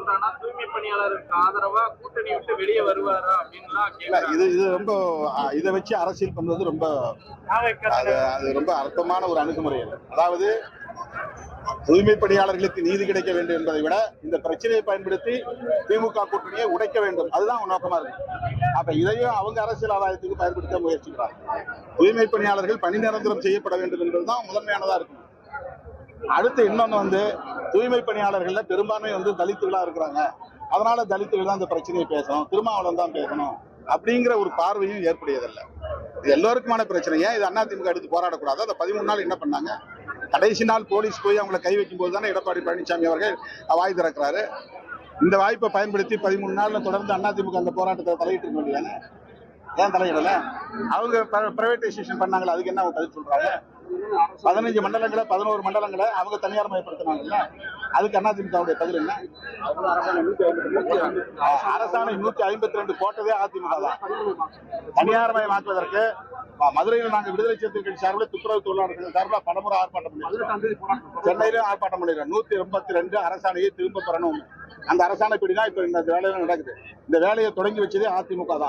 சொல்றாங்கன்னா தூய்மை பணியாளருக்கு ஆதரவா கூட்டணி விட்டு வெளியே வருவாரா அப்படின்னு இது இது ரொம்ப இதை வச்சு அரசியல் பண்றது ரொம்ப அது ரொம்ப அர்த்தமான ஒரு அணுகுமுறை அதாவது தூய்மை பணியாளர்களுக்கு நீதி கிடைக்க வேண்டும் என்பதை விட இந்த பிரச்சனையை பயன்படுத்தி திமுக கூட்டணியை உடைக்க வேண்டும். அதுதான் நோக்கமா இருக்கு. அப்ப இதையும் அவங்க அரசியல் ஆதாயத்துக்கு பயன்படுத்த முயற்சிக்கிறாங்க. தூய்மை பணியாளர்கள் பணி நிரந்தரம் செய்யப்பட வேண்டும் என்பதுதான் முதன்மையானதா இருக்கும் அடுத்து இன்னொன்னு வந்து தூய்மை பணியாளர்கள்ல பெரும்பான்மை வந்து தலித்துகளா இருக்கிறாங்க. அதனால தலித்துகள் தான் இந்த பிரச்சனையை பேசணும். திருமாவளம் தான் பேசணும். அப்படிங்கிற ஒரு பார்வையும் ஏற்படையதில்லை. இது எல்லோருக்குமான பிரச்சனை. ஏன் இது அதிமுக எடுத்து போராடக்கூடாது? அந்த பதிமூணு நாள் என்ன பண்ணாங்க? கடைசி நாள் போலீஸ் போய் அவங்களை கை வைக்கும் போது தானே எடப்பாடி பழனிசாமி அவர்கள் வாய் திறக்கிறாரு. இந்த வாய்ப்பை பயன்படுத்தி பதிமூணு நாள்ல தொடர்ந்து அதிமுக அந்த போராட்டத்தை தலையிட்டு இருக்க வேண்டியதானே? ஏன் தலையிடல? அவங்க பிரைவேட்டைசேஷன் பண்ணாங்களா அதுக்கு என்ன அவங்க பதில் சொல்றாங்க? பதினஞ்சு மண்டலங்களை பதினோரு மண்டலங்களை அவங்க தனியார் மயப்படுத்தினாங்கல்ல அதுக்கு அதிமுகவுடைய பதில் என்ன? அரசாணை நூத்தி ஐம்பத்தி ரெண்டு போட்டதே அதிமுக தான். தனியார் மயமாக்குவதற்கு மதுரையில் நாங்க விடுதலை சிறுத்தை கட்சி சார்பில் துப்புரவு தொழிலாளர்கள் சார்பில் பலமுறை ஆர்ப்பாட்டம் பண்ணிருக்கோம் சென்னையிலும் ஆர்ப்பாட்டம் பண்ணிருக்கோம் நூத்தி எண்பத்தி ரெண்டு அரசாணையை திரும்ப பெறணும். அந்த அரசாணை தான் இப்ப இந்த வேலையில நடக்குது. இந்த வேலையை தொடங்கி வச்சதே அதிமுக தான்.